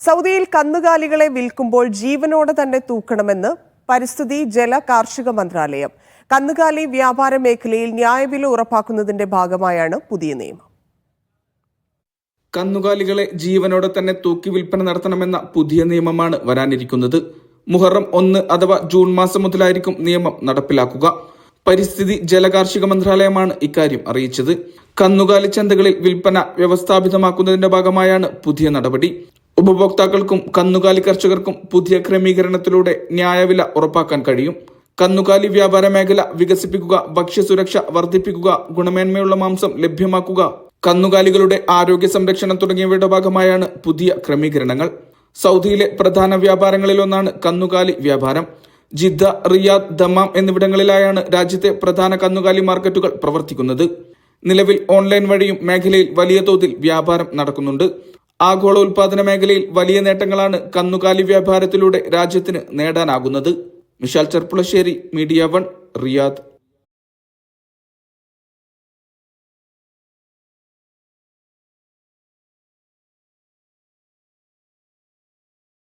സൗദിയിൽ കന്നുകാലികളെ വിൽക്കുമ്പോൾ ജീവനോടെ തന്നെ തൂക്കണമെന്ന് പരിസ്ഥിതി ജല കാർഷിക മന്ത്രാലയം. കന്നുകാലി വ്യാപാര മേഖലയിൽ ന്യായവില ഉറപ്പാക്കുന്നതിന്റെ ഭാഗമായാണ് പുതിയ നിയമം. കന്നുകാലികളെ ജീവനോടെ തന്നെ തൂക്കി വിൽപ്പന നടത്തണമെന്ന പുതിയ നിയമമാണ് വരാനിരിക്കുന്നത്. മുഹറം ഒന്ന് അഥവാ ജൂൺ മാസം മുതലായിരിക്കും നിയമം നടപ്പിലാക്കുക. പരിസ്ഥിതി ജലകാർഷിക മന്ത്രാലയമാണ് ഇക്കാര്യം അറിയിച്ചത്. കന്നുകാലി ചന്തകളിൽ വിൽപ്പന വ്യവസ്ഥാപിതമാക്കുന്നതിന്റെ ഭാഗമായാണ് പുതിയ നടപടി. ഉപഭോക്താക്കൾക്കും കന്നുകാലി കർഷകർക്കും പുതിയ ക്രമീകരണത്തിലൂടെ ന്യായവില ഉറപ്പാക്കാൻ കഴിയും. കന്നുകാലി വ്യാപാര മേഖല വികസിപ്പിക്കുക ഭക്ഷ്യസുരക്ഷ വർദ്ധിപ്പിക്കുക ഗുണമേന്മയുള്ള മാംസം ലഭ്യമാക്കുക കന്നുകാലികളുടെ ആരോഗ്യ സംരക്ഷണം തുടങ്ങിയവയുടെ ഭാഗമായാണ് പുതിയ ക്രമീകരണങ്ങൾ. സൗദിയിലെ പ്രധാന വ്യാപാരങ്ങളിലൊന്നാണ് കന്നുകാലി വ്യാപാരം. ജിദ്ദ റിയാദ് ദമാം എന്നിവിടങ്ങളിലായാണ് രാജ്യത്തെ പ്രധാന കന്നുകാലി മാർക്കറ്റുകൾ പ്രവർത്തിക്കുന്നത്. നിലവിൽ ഓൺലൈൻ വഴിയും മേഖലയിൽ വലിയ തോതിൽ വ്യാപാരം നടക്കുന്നുണ്ട്. ആഗോള ഉൽപാദന മേഖലയിൽ വലിയ നേട്ടങ്ങളാണ് കന്നുകാലി വ്യാപാരത്തിലൂടെ രാജ്യത്തിന് നേടാനാകുന്നത്. Mishal Cherpulassery media one Riyadh.